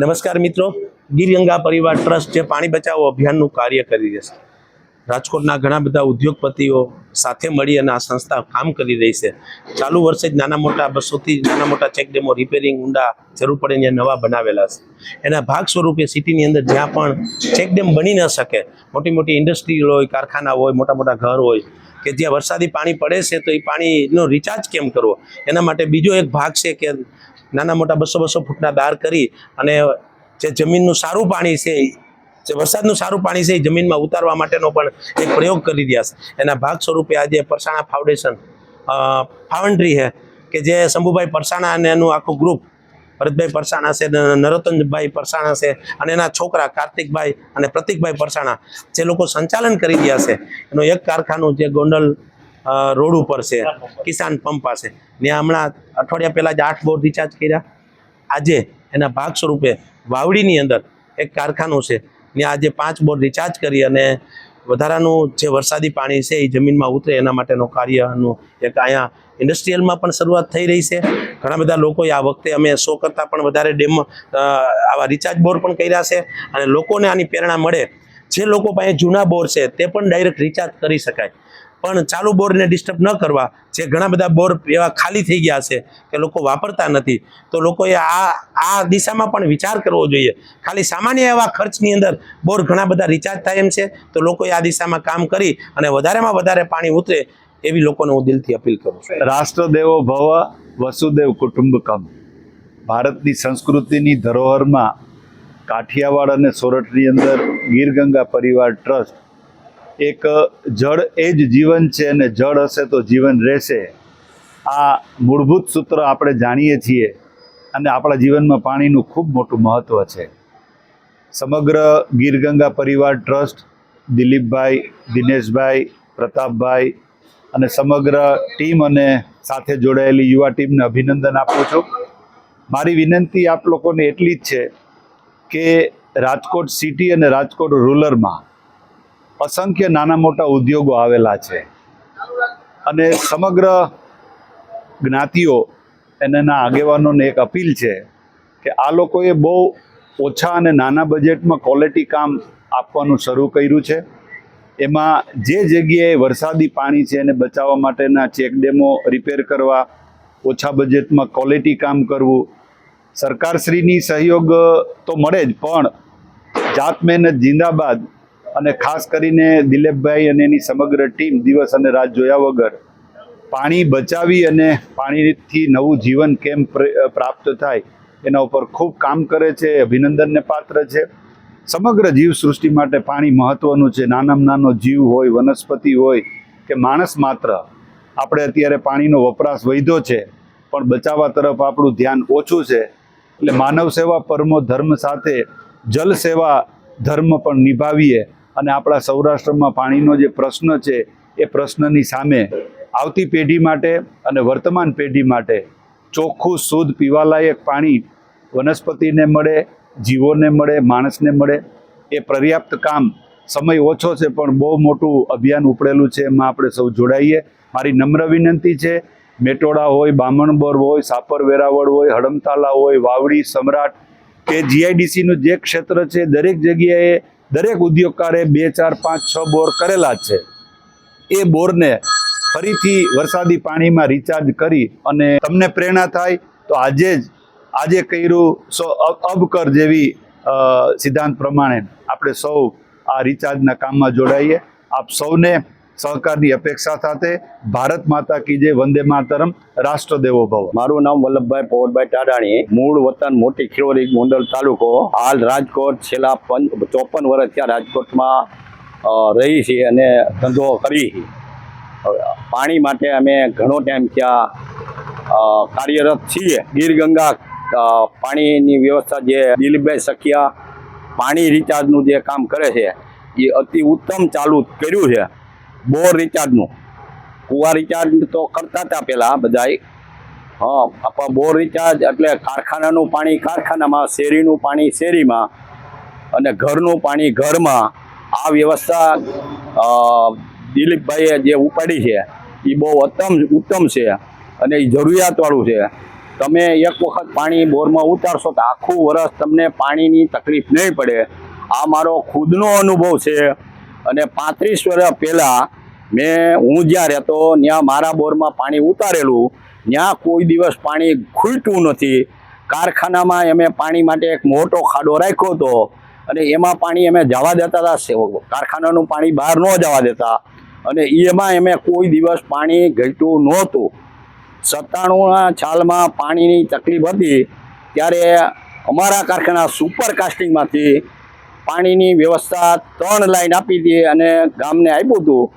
નમસ્કાર મિત્રો. ગીર પરિવાર ટ્રસ્ટ જે પાણી બચાવો અભિયાનનું કાર્ય કરી રહી છે. રાજકોટના ઘણા બધા ઉદ્યોગપતિઓ સાથે મળી અને આ સંસ્થા કામ કરી રહી છે. ચાલુ વર્ષે જ નાના મોટા બસોથી નાના મોટા ચેકડેમો રિપેરિંગ ઊંડા જરૂર પડે ત્યાં નવા બનાવેલા છે. એના ભાગ સ્વરૂપે સિટીની અંદર જ્યાં પણ ચેકડેમ બની ન શકે, મોટી મોટી ઇન્ડસ્ટ્રી હોય, કારખાના હોય, મોટા મોટા ઘર હોય, કે જ્યાં વરસાદી પાણી પડે છે તો એ પાણીનો રિચાર્જ કેમ કરવો? એના માટે બીજો એક ભાગ છે કે નાના મોટા બસો બસો ફૂટના દાર કરી અને જે જમીનનું સારું પાણી છે, જે વરસાદનું સારું પાણી છે એ જમીનમાં ઉતારવા માટેનો પણ એક પ્રયોગ કરી રહ્યા છે. એના ભાગ સ્વરૂપે આજે પરસાણા ફાઉન્ડેશન ફાઉન્ડ્રી છે કે જે શંભુભાઈ પરસાણા અને એનું આખું ગ્રુપ, ભરતભાઈ પરસાણા છે નરોતનભાઈ પરસાણા છે અને એના છોકરા કાર્તિકભાઈ અને પ્રતિકભાઈ પરસાણા, જે લોકો સંચાલન કરી રહ્યા છે. એનું એક કારખાનું જે ગોંડલ રોડ ઉપર છે. કિસાન પંપ પાસે. ત્યાં હમણાં અઠવાડિયા પહેલાં જ આઠ બોર રિચાર્જ કર્યા. આજે એના ભાગ સ્વરૂપે વાવડીની અંદર એક કારખાનું છે. ત્યાં આજે પાંચ બોર રિચાર્જ કરી અને વધારાનું જે વરસાદી પાણી છે એ જમીનમાં ઉતરે એના માટેનું કાર્યનું એક અહીંયા ઇન્ડસ્ટ્રીયલમાં પણ શરૂઆત થઈ રહી છે. ઘણા બધા લોકોએ આ વખતે અમે સો કરતાં પણ વધારે ડેમ આવા રિચાર્જ બોર પણ કર્યા છે અને લોકોને આની પ્રેરણા મળે જે લોકો પાસે જૂના બોર છે, તે પણ ડાયરેક્ટ રિચાર્જ કરી શકાય. પણ ચાલુ બોરને ડિસ્ટર્બ ન કરવા, જે ઘણા બધા બોર એવા ખાલી થઈ ગયા છે, કે લોકો વાપરતા નથી, તો લોકોએ આ આ દિશામાં પણ વિચાર કરવો જોઈએ. ખાલી સામાન્ય એવા ખર્ચની અંદર બોર ઘણા બધા રિચાર્જ થાય એમ છે, તો લોકોએ આ દિશામાં કામ કરી અને વધારેમાં વધારે પાણી ઉતરે, એવી લોકોને હું દિલથી અપીલ કરું છું. રાષ્ટ્રદેવો ભવ વસુદેવ કુટુંબકમ. ભારતની સંસ્કૃતિની ધરોહરમાં કાઠિયાવાડ અને સોરઠની અંદર ગીર ગંગા પરિવાર ટ્રસ્ટ. એક જળ એ જ જીવન છે અને જળ હશે તો જીવન રહેશે. આ મૂળભૂત સૂત્ર આપણે જાણીએ છીએ અને આપણા જીવનમાં પાણીનું ખૂબ મોટું મહત્ત્વ છે. સમગ્ર ગીર ગંગા પરિવાર ટ્રસ્ટ દિલીપભાઈ, દિનેશભાઈ, પ્રતાપભાઈ અને સમગ્ર ટીમ અને સાથે જોડાયેલી યુવા ટીમને અભિનંદન આપું છું. મારી વિનંતી આપ લોકોને એટલી જ છે કે રાજકોટ સિટી અને રાજકોટ રૂરલમાં અસંખ્ય નાના મોટા ઉદ્યોગો આવેલા છે. અને સમગ્ર જ્ઞાતિઓ એના આગેવાનોને એક અપીલ છે કે આ લોકોએ બહુ ઓછા અને નાના બજેટમાં ક્વોલિટી કામ આપવાનું શરૂ કર્યું છે. એમાં જે જગ્યાએ વરસાદી પાણી છે એને બચાવવા માટેના ચેકડેમો રિપેર કરવા, ઓછા બજેટમાં ક્વોલિટી કામ કરવું સરકારશ્રીની સહયોગ તો મળે જ, પણ જાત મહેનત જિંદાબાદ અને ખાસ કરીને દિલીપભાઈ અને એની સમગ્ર ટીમ દિવસ અને રાત જોયા વગર પાણી બચાવી અને પાણીથી નવું જીવન કેમ પ્ર- પ્રાપ્ત થાય એના ઉપર ખૂબ કામ કરે છે, અભિનંદનને પાત્ર છે. સમગ્ર જીવસૃષ્ટિ માટે પાણી મહત્ત્વનું છે. નાનામાં નાનો જીવ હોય, વનસ્પતિ હોય કે માણસ માત્ર, આપણે અત્યારે પાણીનો વપરાશ વધ્યો છે, પણ બચાવવા તરફ આપણું ધ્યાન ઓછું છે. એટલે માનવ સેવા પરમો ધર્મ સાથે જલ સેવા ધર્મ પણ નિભાવીએ અને આપણા સૌરાષ્ટ્રમાં પાણીનો જે પ્રશ્ન છે, એ પ્રશ્નની સામે આવતી પેઢી માટે અને વર્તમાન પેઢી માટે ચોખ્ખું શુદ્ધ પીવાલાયક પાણી વનસ્પતિને મળે, જીવોને મળે, માણસને મળે, એ પર્યાપ્ત કામ સમય ઓછો છે પણ બહુ મોટું અભિયાન ઉપડેલું છે, એમાં આપણે સૌ જોડાઈએ. મારી નમ્ર વિનંતી છે મેટોડા હોય, બામણબર હોય સાપર વેરાવળ હોય, હડમતાલા હોય, વાવડી, સમ્રાટ કે જીઆઈડીસીનું જે ક્ષેત્ર છે, દરેક જગ્યાએ દરેક ઉદ્યોગકારે બે, ચાર, પાંચ, છ બોર કરેલા છે. એ બોરને ફરીથી વરસાદી પાણીમાં રિચાર્જ કરી અને તમને પ્રેરણા થાય, તો આજે જ, આજે કર્યું સો અબકર જેવી સિદ્ધાંત પ્રમાણે આપણે સૌ આ રિચાર્જના કામમાં જોડાઈએ. આપ સૌને સહકારની અપેક્ષા સાથે ભારત માતા કી જય, વંદે માતરમ રાષ્ટ્ર દેવો ભવ. મારું નામ વલ્લભભાઈ પવનભાઈ ટાડાણી મૂળ વતન મોટી ખીરોરી ગોંડલ તાલુકો. હાલ રાજકોટ છેલ્લા પંચ ચોપન વર્ષ ત્યાં રાજકોટમાં રહી છીએ અને ધંધો કરી છે. પાણી માટે અમે ઘણો ટાઈમ ત્યાં કાર્યરત છીએ. ગીર ગંગા પાણીની વ્યવસ્થા જે દિલીપભાઈ સખિયા પાણી રિચાર્જનું જે કામ કરે છે, એ અતિ ઉત્તમ ચાલુ કર્યું છે. બોર રિચાર્જનું કુવા રિચાર્જ તો કરતા હતા પહેલાં બધાય. હા આપણા બોર રિચાર્જ એટલે કારખાનાનું પાણી કારખાનામાં, શેરીનું પાણી શેરીમાં અને ઘરનું પાણી ઘરમાં. આ વ્યવસ્થા દિલીપભાઈએ જે ઉપાડી છે એ બહુ ઉત્તમ ઉત્તમ છે અને એ જરૂરિયાતવાળું છે. તમે એક વખત પાણી બોરમાં ઉતારશો તો આખું વરસ તમને પાણીની તકલીફ નહીં પડે. આ મારો ખુદનો અનુભવ છે. અને પાંત્રીસ વર્ષ પહેલાં મેં, હું જ્યાં રહેતો, ત્યાં મારા બોરમાં પાણી ઉતારેલું, ત્યાં કોઈ દિવસ પાણી ખૂટ્યું નથી. કારખાનામાં અમે પાણી માટે એક મોટો ખાડો રાખ્યો હતો અને એમાં પાણી અમે જવા દેતા હતા કારખાનાનું પાણી બહાર ન જવા દેતા. અને એમાં અમે કોઈ દિવસ પાણી ઘટ્યું નહોતું. સત્તાણુંના છાલમાં પાણીની તકલીફ હતી, ત્યારે અમારા કારખાના સુપર કાસ્ટિંગમાંથી પાણીની વ્યવસ્થા ત્રણ લાઈન આપી હતી અને ગામને આપ્યું હતું.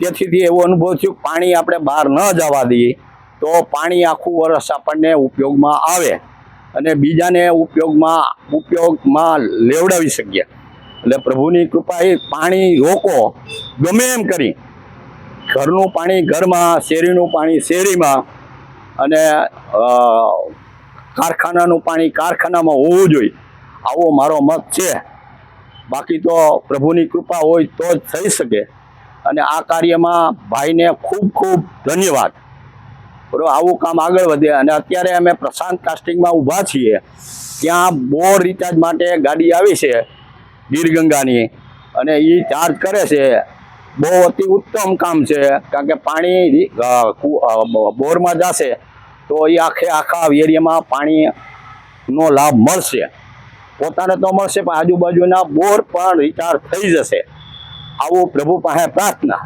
તેથીથી એવો અનુભવ થયો પાણી આપણે બહાર ન જવા દઈએ. તો પાણી આખું વરસ આપણને ઉપયોગમાં આવે અને બીજાને ઉપયોગમાં ઉપયોગમાં લેવડાવી શકીએ. એટલે પ્રભુની કૃપા એ પાણી રોકો. ગમે એમ કરી. ઘરનું પાણી ઘરમાં, શેરીનું પાણી શેરીમાં અને કારખાનાનું પાણી કારખાનામાં હોવું જોઈએ. આવો મારો મત છે. બાકી તો પ્રભુની કૃપા હોય તો જ થઈ શકે. અને આ કાર્યમાં ભાઈને ખૂબ ખૂબ ધન્યવાદ. બરોબર, આવું કામ આગળ વધે અને અત્યારે અમે પ્રશાંત કાસ્ટિંગમાં ઊભા છીએ. ત્યાં બોર રિચાર્જ માટે ગાડી આવી છે, ગીરગંગાની. અને એ ચાર્જ કરે છે. બહુ અતિ ઉત્તમ કામ છે, કારણ કે પાણી બોરમાં જશે તો એ આખે આખા એરિયામાં પાણીનો લાભ મળશે. પોતાને તો મળશે પણ આજુબાજુના બોર પણ રિચાર્જ થઈ જશે. આવું પ્રભુ પાસે પ્રાર્થના.